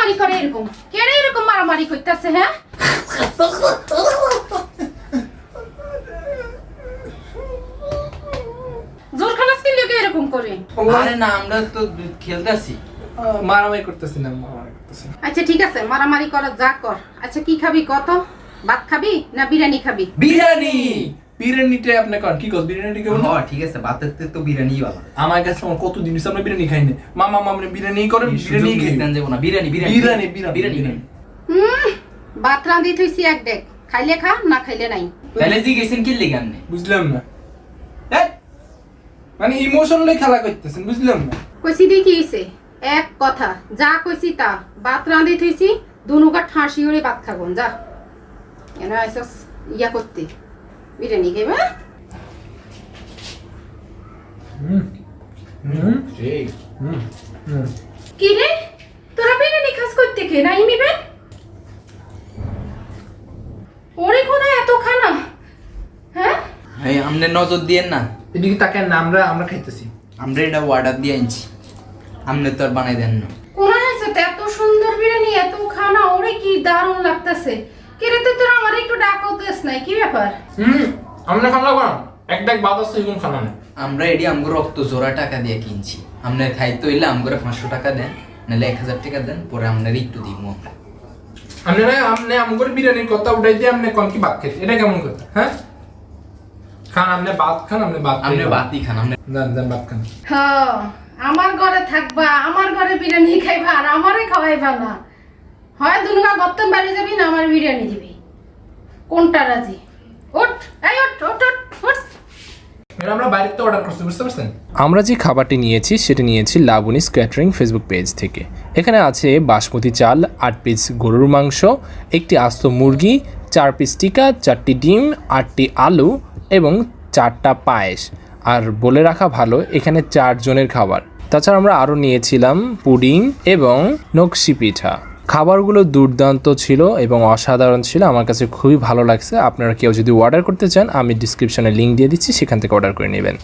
মারামারি করে এরকম। কেড়ে এরকম মারামারি করতেছে হ্যাঁ? জোর খালাস কিনলে এরকম করে? আরে না আমরা তো খেলতেছি। মারামারি করতেছি না মারামারি করতেছি। আচ্ছা ঠিক আছে মারামারি করা যা কর। আচ্ছা কি খাবি কত? ভাত খাবি না বিরিয়ানি খাবি? বিরিয়ানি! বিরিয়ানিটা আপনি কর কি বিরিয়ানি কেমন? হ্যাঁ ঠিক আছে থেকে তো বিরিয়ানি ভালো। আমার কাছে আমার কত জিনিস আমরা বিরিয়ানি খাই না। মামা মামা বিরিয়ানি করেন বিরিয়ানি খাই যাব না। বিরিয়ানি বিরিয়ানি বিরিয়ানি, বিরিয়ানি, ভাত রাঁধি থইছি এক ডেক খাইলে খা না খাইলে নাই। তাহলে জি গেছেন কি লেগে আপনি বুঝলাম না। মানে ইমোশনালি খেলা করতেছেন বুঝলাম না। কইছি দি কি হইছে? এক কথা যা কইছি তা। ভাত রাঁধি থইছি দুনুকা ঠাঁসি করে ভাত খাব যা। কেন আইসস ইয়া করতে। বিরিয়ানি খাইবা কি রে? তোরা বিরিয়ানি খাস করতে কে? না ইমিবে ওরে কোথায় এত খানা। হ্যাঁ? এই আপনি নজর দিয়েন না। এদিকে তাকে না আমরা আমরা খাইতেছি। আমরা এটা অর্ডার দিয়ে আনছি। আপনি তো আর বানাই দেন না। কোন এত সুন্দর বিরিয়ানি এত খানা ওরে কি দারুণ লাগতেছে কে রে তুই তোরা আমার একটু ডাকও দেস নাই কি ব্যাপার? হুম আমরা খানা করাম এক ডাক বাদ আছে এরকম খানা না। আমরা এটি আমগো রক্ত জোড়া টাকা দিয়ে কিনছি। খাইতে হইলে আমগরে পাঁচশো টাকা দেন নাহলে এক হাজার টাকা দেন পরে আপনার একটু দিব আমরা। আপনারা আপনি আমগর বিরিয়ানির কথা উঠাই দিয়ে আপনি কোন কি ভাত এটা কেমন কথা হ্যাঁ? খান আপনি ভাত খান আপনি ভাত আপনি বাতি খান আপনি দেন দেন ভাত খান। হ আমার ঘরে থাকবা আমার ঘরে বিরিয়ানি খাইবা আর আমারে খাওয়াইবা না। হয় দুনুকা গত্তম বাড়ি যাবি না আমার বিরিয়ানি দিবি? কোনটা রাজি? উঠ এই উঠ উঠ উঠ উঠ। আমরা বাইরে তো অর্ডার করছি বুঝতে পারছেন? আমরা যে খাবারটি নিয়েছি সেটি নিয়েছি লাবণী ক্যাটারিং ফেসবুক পেজ থেকে। এখানে আছে বাসমতি চাল আট পিস গরুর মাংস একটি আস্ত মুরগি চার পিস টিকা চারটি ডিম আটটি আলু এবং চারটা পায়েস। আর বলে রাখা ভালো এখানে চারজনের খাবার। তাছাড়া আমরা আরও নিয়েছিলাম পুডিং এবং নকশি পিঠা। খাবারগুলো দুর্দান্ত ছিল এবং অসাধারণ ছিল। আমার কাছে খুবই ভালো লাগছে। আপনারা কেউ যদি অর্ডার করতে চান, আমি ডিসক্রিপশনে লিঙ্ক দিয়ে দিচ্ছি, সেখান থেকে অর্ডার করে নেবেন।